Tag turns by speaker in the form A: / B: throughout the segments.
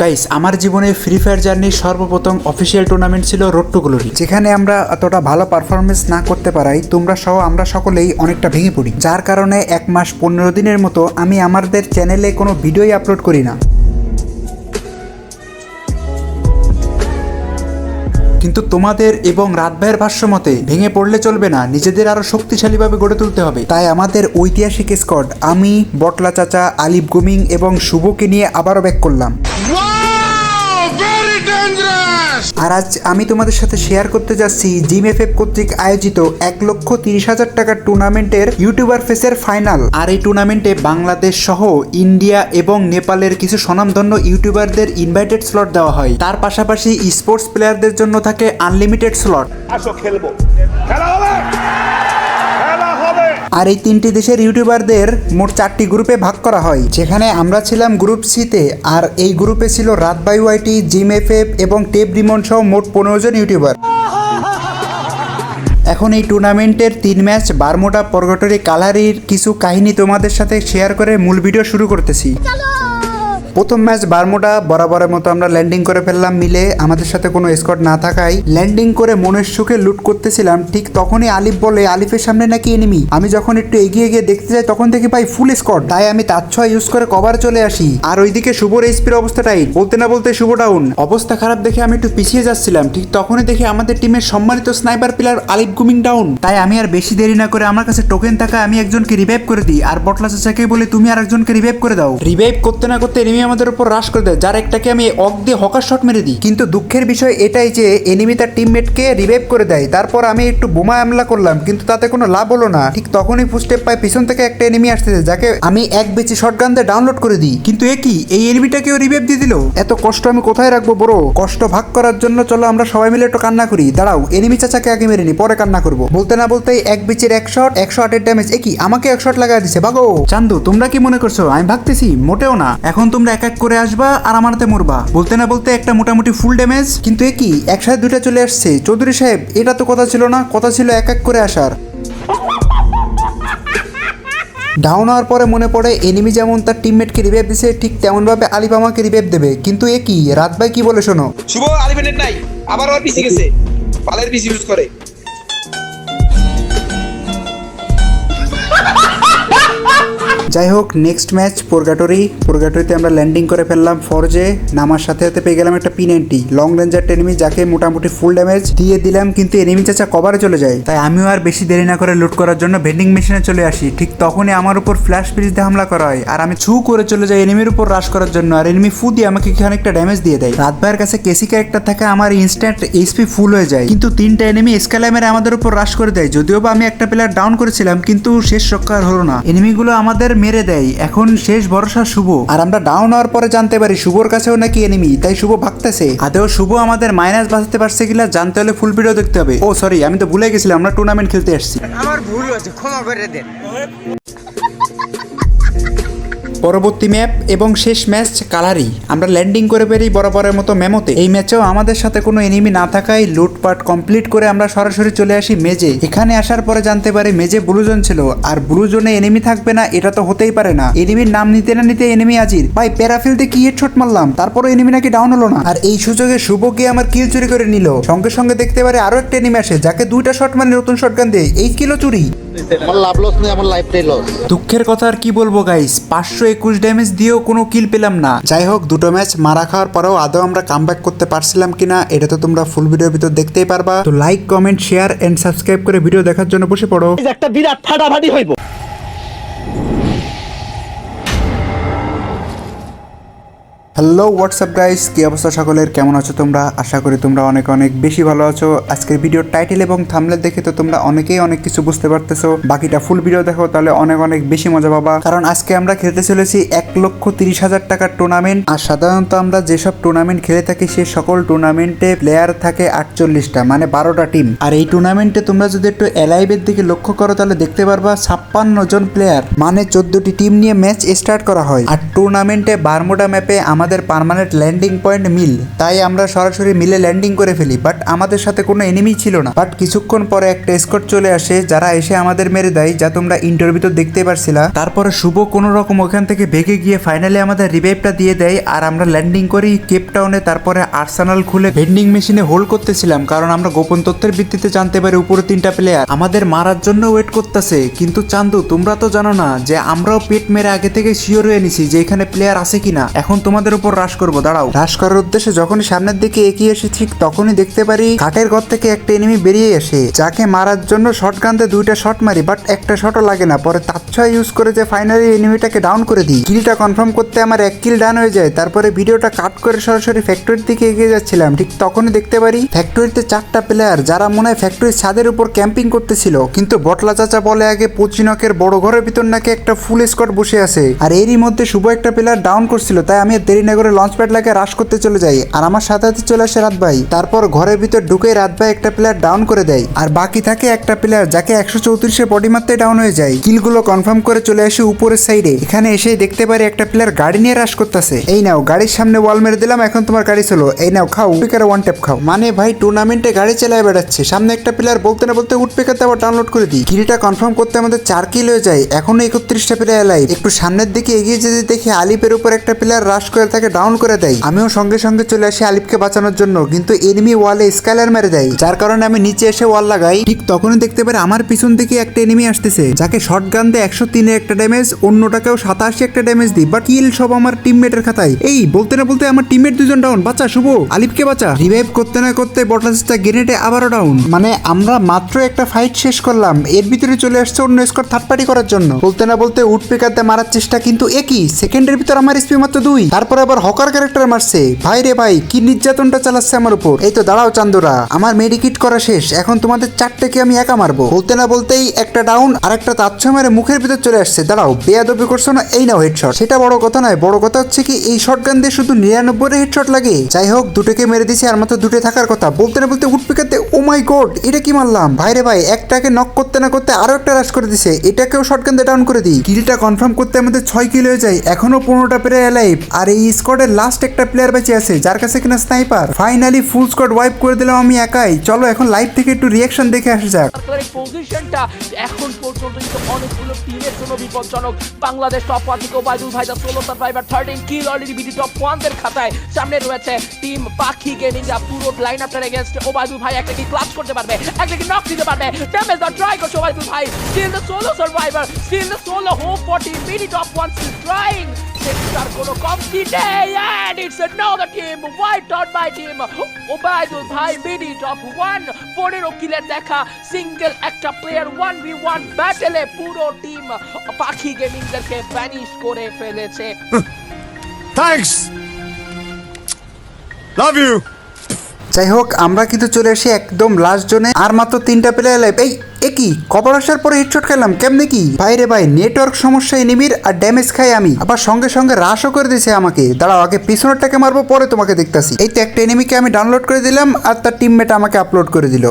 A: Guys আমার জীবনে free Fire জার্নির সর্বপ্রথম অফিসিয়াল টুর্নামেন্ট ছিল রোড টু গ্লোরি যেখানে আমরা এতটা ভালো পারফরমেন্স না করতে পারাই, তোমরা সহ আমরা সকলেই অনেকটা ভেঙে পড়ি। যার কারণে এক মাস পনেরো দিনের মতো আমি আমাদের চ্যানেলে কোনো ভিডিওই আপলোড করি না। কিন্তু তোমাদের এবং রাত ভাইয়ের ভাষ্য মতে ভেঙে পড়লে চলবে না, নিজেদের আরও শক্তিশালীভাবে গড়ে তুলতে হবে। তাই আমাদের ঐতিহাসিক স্কোয়াড আমি, বটলা চাচা, আলিফ গুমিং এবং শুভকে নিয়ে আবারও ব্যাক করলাম! আর আজ আমি তোমাদের সাথে শেয়ার করতে যাচ্ছি জিম এফ এফ কর্তৃক আয়োজিত এক লক্ষ তিরিশ হাজার টাকার টুর্নামেন্টের ইউটিউবার ফেসের ফাইনাল আর এই টুর্নামেন্টে বাংলাদেশ সহ ইন্ডিয়া এবং নেপালের কিছু স্বনামধন্য ইউটিউবারদের ইনভাইটেড স্লট দেওয়া হয়। তার পাশাপাশি স্পোর্টস প্লেয়ারদের জন্য থাকে আনলিমিটেড স্লট
B: আসো খেলব। খেলা হবে খেলা হবে!
A: আর এই তিনটি দেশের ইউটিউবারদের মোট চারটি গ্রুপে ভাগ করা হয়। যেখানে আমরা ছিলাম গ্রুপ সিতে, আর এই গ্রুপে ছিল রাত by YT, Jim F F এবং টেপ রিমন সহ মোট পনেরো জন ইউটিউবার। এখন এই টুর্নামেন্টের তিন ম্যাচ বারমোটা পরগটরি, কালারির কিছু কাহিনী তোমাদের সাথে শেয়ার করে মূল ভিডিও শুরু করতেছি। প্রথম ম্যাচ বারমোটা বরাবরের মতো আমরা ল্যান্ডিং করে ফেললাম মিলে। আমাদের সাথে কোনো স্কট না থাকায় ল্যান্ডিং করে মনের সুখে লুট করতেছিলাম। ঠিক তখনই আলিফ বলে, আলিফের সামনে নাকি এনিমি আমি যখন একটু এগিয়ে গিয়ে দেখতে যাই, তখন দেখি পাই ফুল স্কট তাই আমি তার ছয় ইউজ করে কভার চলে আসি। আর ওইদিকে শুভর এইচপির অবস্থাটাই বলতে না বলতে শুভ ডাউন অবস্থা খারাপ দেখে আমি একটু পিছিয়ে যাচ্ছিলাম। ঠিক তখনই দেখি আমাদের টিমের সম্মানিত স্নাইপার প্লেয়ার আলিফ গুমিং ডাউন তাই আমি আর বেশি দেরি না করে আমার কাছে টোকেন থাকা আমি একজনকে রিভাইভ করে দিই। আর বটলা চাচাকে বলে, তুমি আর একজনকে রিভাইভ করে দাও। রিভাইভ করতে না করতে এনিমি আমাদের উপর রাশ করে দেয়, যার একটাকে আমি অক দিয়ে হকার শট মেরে দিই। কিন্তু দুঃখের বিষয় এটাই যে এনিমি তার টিমমেটকে রিভাইভ করে দেয়, তারপর আমি একটু বোমা হামলা করলাম, কিন্তু তাতে কোনো লাভ হলো না। ঠিক তখনই ফুস্টেপ পাই পিছন থেকে একটা এনিমি আসতেছে, যাকে আমি এক বেচি শটগান দিয়ে ডাউনলোড করে দিই। কিন্তু এ কি? এই এনিমিটাকেও রিভাইভ দিয়ে দিল? এত কষ্ট আমি কোথায় রাখব বড় কষ্ট ভাগ করার জন্য চলো আমরা সবাই মিলে একটু কান্না করি। দাঁড়াও এনিমি চাচাকে আগে মেরে নি পরে কান্না করব। বলতে না বলতেই এক বিচের এক শট একশো আটের ড্যামেজ এ কি? আমাকে এক শট লাগাই দিছে, ভাগো! চান্দু, তোমরা কি মনে করছ? আমি ভাগতেছি, মোটেও না। এখন তোমরা এক এক করে আসবা আর আমারতে মরবা। বলতে না বলতে একটা মোটামুটি ফুল ড্যামেজ কিন্তু এ কি? একসাথে দুইটা চলে আসছে। চৌধুরী সাহেব, এটা তো কথা ছিল না, কথা ছিল এক এক করে আসার। ডাউন হওয়ার পরে মনে পড়ে এনিমি যেমন তার টিমমেটকে রিভাইভ দিছে, ঠিক তেমনভাবে আলিফ আমাকে রিভাইভ দেবে। কিন্তু এ কি? রাত ভাই কি বলে শোনো?
C: শুভ আলিফেনের নাই। আবার ওর পিসি গেছে। পালের পিসি ইউজ করে।
A: যাই হোক নেক্সট ম্যাচ পোরগাটরি পোরগাটরিতে আমরা ল্যান্ডিং করে ফেললাম ফরজে নামার সাথে সাথে পেয়ে গেলাম একটা P ninety long ranger enemy যাকে মোটামুটি ফুল ড্যামেজ দিয়ে দিলাম, কিন্তু এনিমি চাচা কভারে চলে যায়। তাই আমিও আর বেশি দেরি না করে লুট করার জন্য ভেন্ডিং মেশিনে চলে আসি। ঠিক তখনই আমার উপর ফ্ল্যাশ ব্রিজ দিয়ে হামলা করা হয়। আর আমি ছু করে চলে যাই এনিমির উপর রাশ করার জন্য। আর এনিমি ফু দিয়ে আমাকে খানিকটা ড্যামেজ দিয়ে দেয়। রাত ভাইয়ের কাছে কেসি ক্যারেক্টার থাকে আমার ইনস্ট্যান্ট এইচপি ফুল হয়ে যায়। কিন্তু তিনটা এনিমি স্কালামের আমাদের উপর রাশ করে দেয়। যদিও বা আমি একটা প্লেয়ার ডাউন করেছিলাম, কিন্তু শেষ রক্ষা হলো না। এনিমিগুলো আমাদের মেরে দেয়। এখন শেষ ভরসা শুভ। আর আমরা ডাউন হওয়ার পরে জানতে পারি শুভর কাছেও নাকি এনিমি তাই শুভ ভাগতেছে। আদেও শুভ আমাদের মাইনাস বাঁচাতে পারছে কিনা জানতে হলে ফুল ভিডিও দেখতে হবে। ও সরি আমি তো ভুলে গেছিলাম, আমরা টুর্নামেন্ট খেলতে আসছি
D: আমার ভুল হয়েছে, ক্ষমা করে দেন।
A: পরবর্তী ম্যাপ এবং শেষ ম্যাচ কালারি। আমরা ল্যান্ডিং করে বেরিয়ে বরাবরের মতো মেমোতে। এই ম্যাচেও আমাদের সাথে কোনো এনিমি না থাকায় লুটপাট কমপ্লিট করে আমরা সরাসরি চলে আসি মেজে। এখানে আসার পরে জানতে পারি মেজে ব্লুজন ছিল। আর ব্লুজনে এনিমি থাকবে না, এটা তো হতেই পারে না। এনিমির নাম নিতে না নিতে এনিমি আজির ভাই প্যারাফিলতে কি হেডশট মারলাম? তারপরে এনিমি নাকি ডাউন হলো না। আর এই সুযোগে শুভ আমার কিল চুরি করে নিল? সঙ্গে সঙ্গে দেখতে পারে আরও একটা এনিমি আসে, যাকে দুইটা শট মানে নতুন শটগান দিয়ে। এই কিলো চুরি।
E: আমার লাভ লস নেই আমার লাইফটাই লস
A: দুঃখের কথা আর কি বলব গাইস পাঁচশো একুশ ড্যামেজ দিয়েও কোনো কিল পেলাম না। যাই হোক দুটো ম্যাচ মারা খাওয়ার পরেও আদৌ আমরা কামব্যাক করতে পারছিলাম কিনা এটা তো তোমরা ফুল ভিডিও ভিতর দেখতেই পারবা। তো like comment share and subscribe করে ভিডিও দেখার জন্য বসে পড়ো।
E: একটা বিরাট ফাটাফাটি হইব।
A: হ্যালো হোয়াটসঅ্যাপ গাইস কি অবস্থা সকলের? কেমন আছো তোমরা? আশা করি তোমরা অনেক অনেক বেশি ভালো আছো। আজকের ভিডিওর টাইটেল এবং থামলে দেখে তো তোমরা অনেকেই অনেক কিছু বুঝতে পারতেছো। বাকিটা ফুল ভিডিও দেখো, তাহলে অনেক অনেক বেশি মজা পাবা। কারণ আজকে আমরা খেলতে চলেছি এক লক্ষ তিরিশ হাজার টাকার টুর্নামেন্ট আর সাধারণত আমরা যেসব টুর্নামেন্ট খেলে থাকি, সে সকল টুর্নামেন্টে প্লেয়ার থাকে আটচল্লিশটা মানে বারোটা টিম আর এই টুর্নামেন্টে তোমরা যদি একটু এলাইভের দিকে লক্ষ্য করো, তাহলে দেখতে পারবা ছাপ্পান্ন জন প্লেয়ার মানে চোদ্দটি টিম নিয়ে ম্যাচ স্টার্ট করা হয়। আর টুর্নামেন্টে বারমোডা ম্যাপে আমাদের আমাদের পার্মানেন্ট ল্যান্ডিং পয়েন্ট মিল। তাই আমরা সরাসরি মিলে ল্যান্ডিং করে ফেলি বাট আমাদের সাথে কোনো এনিমি ছিল না। বাট কিছুক্ষণ পরে একটা স্কট চলে আসে, যারা এসে আমাদের মেরে দেয়, যা তোমরা ইন্টারভিউ দেখতে পারছিলা। তারপরে শুভ কোনো রকম ওখান থেকে ভেগে গিয়ে ফাইনালি আমাদের রিভাইভটা দিয়ে দেয়, আর আমরা ল্যান্ডিং করি কেপ টাউনে তারপরে আর্সেনাল খুলে ভেন্ডিং মেশিনে হোল্ড করতেছিলাম, কারণ আমরা গোপন তথ্যের ভিত্তিতে জানতে পারি উপরে তিনটা প্লেয়ার আমাদের মারার জন্য ওয়েট করতেছে, কিন্তু চান্দু, তোমরা তো জানো না যে আমরাও পেট মেরে আগে থেকে শিওর হয়ে নিছি যে এখানে প্লেয়ার আছে কিনা। এখন তোমাদের উপর রাশ করব, দাঁড়াও। রাশ করার উদ্দেশ্যে যখনই সামনের দিকে এগিয়ে এসে ঠিক তখনই দেখতে পারি ঘাটের ঘর থেকে একটা এনিমি বেরিয়ে আসে, যাকে মারার জন্য শর্ট গানতে দুইটা শট মারি বাট একটা শটও লাগে না। পরে তাচ্ছা ইউজ করে যে ফাইনালি এনিমিটাকে ডাউন করে দিই। কিলটা কনফার্ম করতে আমার এক কিল ডান হয়ে যায়। তারপরে ভিডিওটা কাট করে সরাসরি ফ্যাক্টরির দিকে এগিয়ে যাচ্ছিলাম। ঠিক তখনই দেখতে পারি ফ্যাক্টরিতে চারটা প্লেয়ার যারা মনে হয় ফ্যাক্টরির ছাদের উপর ক্যাম্পিং করতেছিল। কিন্তু বটলা চাচা বলে আগে পচিনকের বড় ঘরের ভিতর নাকি একটা ফুল স্কট বসে আছে। আর এরই মধ্যে শুভ একটা প্লেয়ার ডাউন করছিল, তাই আমি দেরি করে লঞ্চ প্যাড লাগে রাশ করতে চলে যাই, আর আমার সাথে সাথে চলে আসে রাত ভাই তারপর ঘরের ভিতর ঢুকে রাত ভাই একটা প্লেয়ার ডাউন করে দেয়, আর বাকি থাকে একটা প্লেয়ার যাকে একশো চৌত্রিশে বডি মারতে ডাউন হয়ে যায়। কিলগুলো কনফার্ম করে চলে আসে উপরের সাইডে এখানে এসে দেখতে পারি একটা প্লেয়ার গাড়ি নিয়ে রাশ করতেছে। এই নাও, গাড়ির সামনে ওয়াল মেরে দিলাম, এখন তোমার গাড়ি চলো এই নাও, খাও উঠপেকারে ওয়ান ট্যাপ খাও। মানে ভাই টুর্নামেন্টে গাড়ি চালায় বেড়াচ্ছে। সামনে একটা প্লেয়ার বলতে না বলতে উঠপেকাতে আবার ডাউনলোড করে দিই। কিলটা কনফার্ম করতে আমাদের চার কিল হয়ে যায়। এখনও একত্রিশটা প্লেয়ার লাইভ একটু সামনের দিকে এগিয়ে যেতে দেখি আলিপের উপর একটা প্লেয়ার রাশ করে তাকে ডাউন করে দেয়। আমিও সঙ্গে সঙ্গে চলে আসি আলিপকে বাঁচানোর জন্য, কিন্তু এনিমি ওয়ালে স্কাইলার মেরে দেয়, যার কারণে আমি নিচে এসে ওয়াল লাগাই। ঠিক তখনই দেখতে পারি আমার পিছন থেকে একটা এনিমি আসতেছে, যাকে শর্ট গান দিয়ে একশো তিনে একটা ড্যামেজ অন্যটাকেও সাতাশি একটা ড্যামেজ দিই বাট কিল সব আমার টিমমেটের খাতায়। এই, বলতে না বলতে আমার টিমমেট দুজন ডাউন বাঁচা, শুভ। আলিপকে বাঁচা। রিভাইভ করতে না করতে বটলাসটা গ্রেনেডে আবারও ডাউন মানে আমরা মাত্র একটা ফাইট শেষ করলাম, এর ভিতরে চলে আসছে অন্য স্কোর থার্ড পার্টি করার জন্য। বলতে না বলতে উড পেকারতে মারার চেষ্টা কিন্তু একই সেকেন্ডের ভিতর আমার স্পি মাত্র দুই। তারপর আবার হকার ক্যারেক্টার মারছে। ভাই রে ভাই, কি নির্যাতনটা চালাচ্ছে আমার উপর? এই তো দাঁড়াও চান্দুরা, আমার মেডিকিট করা শেষ। এখন তোমাদের চারটেকে আমি একা মারবো? বলতে না বলতেই একটা ডাউন আর একটা তাচ্ছ মেরে মুখের ভিতর চলে আসছে। দাঁড়াও, বেয়াদবি করছ না? এই নাও হেডশট সেটা বড় কথা নয়, বড় কথা হচ্ছে কি, এই শটগান দিয়ে শুধু নিরানব্বই হেডশট লাগে। যাই হোক, দুটোকে মেরে দিছি আর মাত্র দুটো থাকার কথা। বলতে না বলতে উঠপিকাতে ও মাই গড এটা কি মারলাম? ভাইরে ভাই, একটাকে নক করতে না করতে আরও একটা রাশ করে দিছে। এটাকেও শটগান দিয়ে ডাউন করে দিই। কিলটা কনফার্ম করতে আমাদের ছয় কিল হয়ে যায়। এখনও পনেরোটা পেরে লাইভ আর এই স্কোয়াডের লাস্ট একটা প্লেয়ার বেঁচে আছে, যার কাছে কিনা sniper finally full squad wipe করে দিলাম আমি একাই। চলো এখন লাইভ থেকে একটু রিয়াকশন দেখে আসা যাক।
F: পজিশনটা এখন পর্যন্ত কিন্তু অনেকগুলো টিমের জন্য বিপজ্জনক। বাংলাদেশ টপ ওয়ান থেকে ওবায়দুল ভাই the solo survivor thirteen kill already BD top ওয়ানদের খাতায় সামনে রয়েছে টিম পাখি গেমিং যা পুরো লাইন আপটার এগেনস্ট ওবায়দুল ভাই। একটা কি ক্লাচ করতে পারবে, একটা কি নক দিতে পারবে? ড্যামেজ দা ট্রাই করছে ওবায়দুল ভাই। Still the solo survivor still the solo hope for team BD top one still trying তার কোনো কমতি নেই and it's another team wiped out by team Obaidul ভাই বিডি টপ ওয়ান পনেরো কিলের দেখা সিঙ্গেল একটা প্লেয়ার ওয়ান ভি ওয়ান ব্যাটেলে পুরো টিম পাখি গেমিংদেরকে ভ্যানিশ করে ফেলেছে
G: Thanks. Love you.
A: যাই হোক আমরা কিন্তু চলে আসি একদম লাস্ট জোনে আর মাত্র তিনটা প্লেয়ার লাইভ এই একই কবর আসার পরে হেডশট খেলাম, কেমনে কি? ভাই রে ভাই নেটওয়ার্ক সমস্যায় নিবিড় আর ড্যামেজ খাই আমি। আবার সঙ্গে সঙ্গে রাশও করে দিয়েছে আমাকে। দাঁড়াও, আগে পিছনেরটাকে মারবো, পরে তোমাকে দেখতাছি। এই তো একটা এনিমিকে আমি ডাউনলোড করে দিলাম আর তার টিমমেট আমাকে আপলোড করে দিল।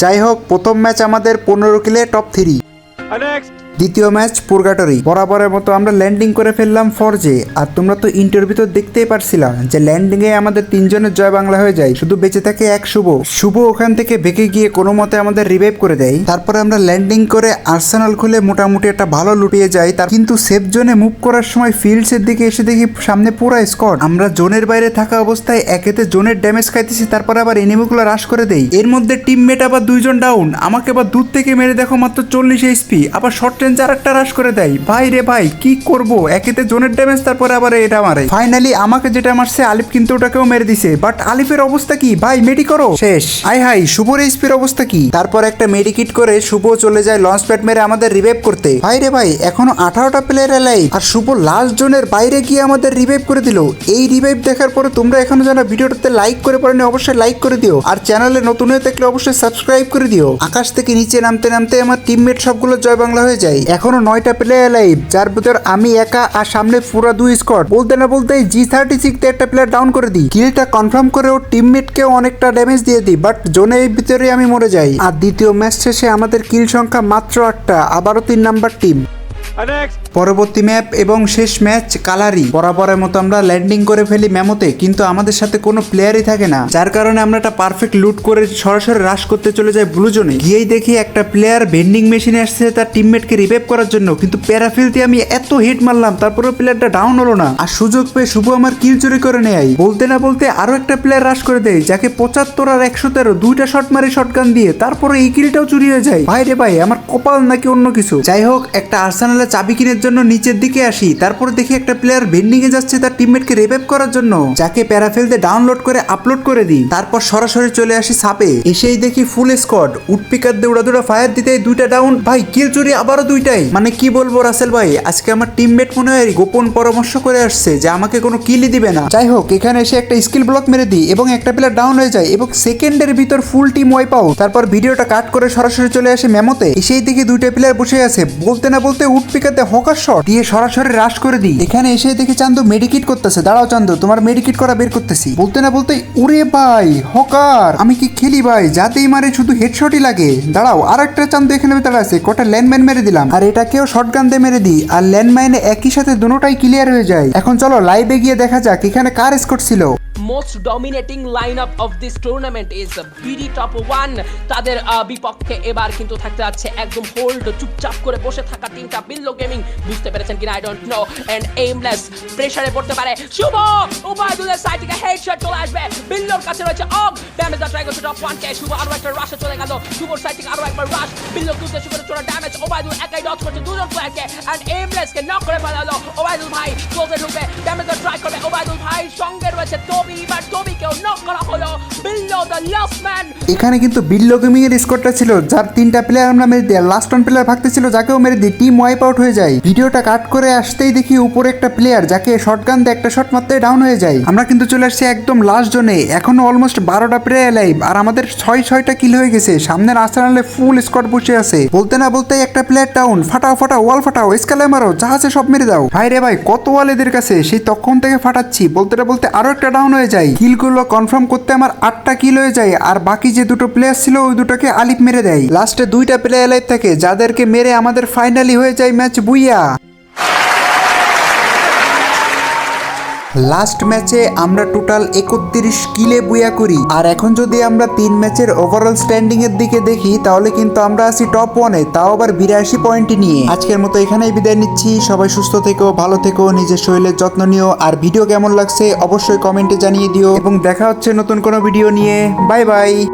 A: যাই হোক, প্রথম ম্যাচ আমাদের পনেরো কিলে টপ থ্রি দ্বিতীয় ম্যাচ পুরগাটরি। বরাবরের মতো আমরা ল্যান্ডিং করে ফেললাম ফরজে। আর তোমরা তো ইন্টারভিউ তো দেখতেই পারছিলা যে ল্যান্ডিং এ আমাদের তিনজনের জয় বাংলা হয়ে যায়। শুধু বেঁচে থাকে এক শুভ। শুভ ওখান থেকে বেঁকে গিয়ে কোনো মতে আমাদের রিভাইভ করে দেয়। তারপরে আমরা ল্যান্ডিং করে আর্সেনাল খুলে মোটামুটি একটা ভালো লুটিয়ে যাই। তার কিন্তু সেফ জোনে মুভ করার সময় ফিল্ডস এর দিকে এসে দেখি সামনে পুরো স্কট আমরা জোনের বাইরে থাকা অবস্থায় একেতে জোনের ড্যামেজ খাইতেছি, তারপরে আবার এনিমিগুলো রাশ করে দেই। এর মধ্যে টিমমেট আবার দুইজন ডাউন আমাকে আবার দূর থেকে মেরে দেখো মাত্র চল্লিশ এইচপি আবার শর্ট রেঞ্জ আর একটা রাশ করে দেয়। ভাই রে ভাই, কি করব? একেতে জোনের ড্যামেজ তারপরে আবার এটা মারে। ফাইনালি আমাকে যেটা মারছে, আলিফ কিন্তু ওটাকেও মেরে দিছে। বাট আলিফের অবস্থা কি? ভাই মেডি করো। শেষ। আই হাই, শুভর এইচপির অবস্থা কি? তারপর একটা মেডিকিট করে শুভ চলে যায় লঞ্চ প্যাড মেরে আমাদের রিভাইভ করতে। ভাই রে ভাই, এখনও আঠারোটা প্লেয়ার এলাই আর শুভ লাস্ট জোনের বাইরে গিয়ে আমাদের রিভাইভ করে দিল। এই রিভাইভ দেখার পরে তোমরা এখনও যারা ভিডিওটাতে লাইক করে পারেনি, অবশ্যই লাইক করে দিও। আর চ্যানেলে নতুন হয়ে থাকলে অবশ্যই সাবস্ক্রাইব করে দিও। আকাশ থেকে নিচে নামতে নামতে আমার টিমমেট সবগুলো জয় বাংলা হয়ে যায়। এখনও নয়টা প্লেয়ার লাইভ যার ভিতর আমি একা আর সামনে পুরা দুই স্কট বলতে না বলতে জি থার্টি সিক্স একটা প্লেয়ার ডাউন করে দিই। কিলটা কনফার্ম করেও টিমমেটকেও অনেকটা ড্যামেজ দিয়ে দিই বাট জোনের ভিতরে আমি মরে যাই। আর দ্বিতীয় ম্যাচ শেষে আমাদের কিল সংখ্যা মাত্র আটটা আবারও তিন নাম্বার টিম. পরবর্তী ম্যাপ এবং শেষ ম্যাচ কালারি। বরাবরের মতো আমরা ল্যান্ডিং করে ফেলি ম্যামোতে, কিন্তু আমাদের সাথে কোনো প্লেয়ারই থাকে না, যার কারণে আমরা একটা পারফেক্ট লুট করে সরাসরি রাশ করতে চলে যাই ব্লু জোনে। গিয়েই দেখি একটা প্লেয়ার ভেন্ডিং মেশিনে আসছে তার টিমমেটকে রিভাইভ করার জন্য, কিন্তু প্যারাফিলতে আমি এত হিট মারলাম তারপরে প্লেয়ারটা ডাউন হলো না। আর সুযোগ পেয়ে শুভ আমার কিল চুরি করে নেয় বলতে না বলতে আরও একটা প্লেয়ার রাশ করে দেয়, যাকে পঁচাত্তর আর একশো তেরো দুইটা শট মারে শটগান দিয়ে, তারপরে এই কিলটাও চুরি হয়ে যায়। ভাই রে ভাই, আমার কপাল নাকি অন্য কিছু। যাই হোক, একটা আর্সেনালের চাবি কিনের জন্য নিচের দিকে আসি, তারপর দেখি একটা প্লেয়ার ভেন্ডিং এ যাচ্ছে তার টিমমেটকে রিভাইভ করার জন্য। যাকে প্যারাফেলতে ডাউনলোড করে আপলোড করে দিই, তারপর সরাসরি চলে আসি সাপে। এসেই দেখি ফুল স্কোয়াড উডপিকার দৌড়া দৌড়া ফায়ার দিতে দুইটা ডাউন ভাই কিল চুরি আবারও দুইটাই। মানে কি বলব রাসেল ভাই, আজকে আমার টিমমেট মনে হয় গোপন পরামর্শ করে আসছে যে আমাকে কোনো কিলই দিবে না। যাই হোক, এখানে এসে একটা স্কিল ব্লক মেরে দিই এবং একটা প্লেয়ার ডাউন হয়ে যায় এবং সেকেন্ডের ভিতর ফুল টিম ওয়াইপ আউট তারপর ভিডিওটা কাট করে সরাসরি চলে আসে মেমোতে। এসেই দেখি দুইটা প্লেয়ার বসে আছে। বলতে না বলতে উডপিকাতে হকার শট দিয়ে সরাসরি রাশ করে দিই। এখানে এসে দেখি চান্দু মেডিকিট করতেছে। দাঁড়াও চান্দু, তোমার মেডিকিট করা বের করতেছি। বলতে না বলতে উরে ভাই, হকার! আমি কি খেলি ভাই? যাতেই মারে শুধু হেডশটই লাগে। দাঁড়াও আর একটা চান্দু এখানে দাঁড়া আছে। কটা ল্যান্ডম্যান মেরে দিলাম। আর এটাকেও শটগান দিয়ে মেরে দিই। আর ল্যান্ডমাইনে একই সাথে দুটোটাই ক্লিয়ার হয়ে যায়। এখন চলো লাইভে গিয়ে দেখা যাক এখানে কার স্কোর ছিল।
F: Most dominating line up of this tournament is BD top one তাদের বিপক্ষে এবার কিন্তু থাকতে যাচ্ছে একদম হোল্ড চুপচাপ করে বসে থাকা টিমটা বিল্লো গেমিং। বুঝতে পেরেছেন কিনা? I don't know and aimless প্রেসারে পড়তে পারে। শুভ! উবাইদুলের সাইড থেকে হেডশট চলে আসবে। বিল্লোর কাছে রয়েছে অফ ড্যামেজ ট্রাই করছে টপ ওয়ান কে শুভ আরও একটা রাশে চলে গেল। শুভর সাইড থেকে আরও একবার রাশ বিল্লো উদ্দেশ্য করে চলে ড্যামেজ ওবাইদুল একাই ডট করছে দুজন প্লেয়ারকে এন্ড এইমলেস কে নক করে ফেলালো। ওবাইদুল ভাই ক্লোজে ঢুকবে। ড্যামেজ ট্রাই করবে। ওবাইদুল ভাই সঙ্গে রয়েছে টবি
A: এখানে কিন্তু বিল্লো গেমিং এর স্কোরটা ছিল, যার তিনটা প্লেয়ার আমরা মেরে দিই। লাস্ট ওয়ান প্লেয়ার ভাগতে ছিল, যাকেও মেরে দিই টিম ওয়াইপ আউট হয়ে যায়। ভিডিওটা কাট করে আসতেই দেখি উপরে একটা প্লেয়ার যাকে শটগান দিয়ে একটা শট মারতে ডাউন হয়ে যায়। আমরা কিন্তু চলে আসছি একদম লাস্ট জোনে এখনও অলমোস্ট বারোটা প্লেয়ার লাইভ আর আমাদের ছয় ছয়টা কিল হয়ে গেছে। সামনের আর্সেনালে ফুল স্কোয়াড বসে আছে। বলতে না বলতে একটা প্লেয়ার ডাউন ফাটাও ফাটাও ওয়াল ফাটাও স্কালে মারো জাহাজে সব মেরে দাও। ভাই রে ভাই, কত ওয়াল এদের কাছে? সেই তখন থেকে ফাটাচ্ছি। বলতে না বলতে আরও একটা ডাউন হয়ে যায়। কিলগুলো কনফার্ম করতে আমার আটটা কিল হয়ে যায় আর বাকি যে দুটো প্লেয়ার ছিল, ওই দুটোকে আলিফ মেরে দেয়। লাস্টে দুইটা প্লেয়ার লাইফ থাকে, যাদেরকে মেরে আমাদের ফাইনালি হয়ে যায় ম্যাচ বুইয়া। লাস্ট ম্যাচে আমরা টোটাল একত্রিশ কিলে বুয়া করি। আর এখন যদি আমরা তিন ম্যাচের ওভারঅল স্ট্যান্ডিং এর দিকে দেখি, তাহলে কিন্তু আমরা আছি টপ ওয়ানে তাও আবার বিরাশি পয়েন্ট নিয়ে। আজকের মতো এখানেই বিদায় নিচ্ছি। সবাই সুস্থ থেকো, ভালো থেকো, নিজের শরীরের যত্ন নিও। আর ভিডিও কেমন লাগছে, অবশ্যই কমেন্টে জানিয়ে দিও। এবং দেখা হচ্ছে নতুন কোনো ভিডিও নিয়ে। Bye bye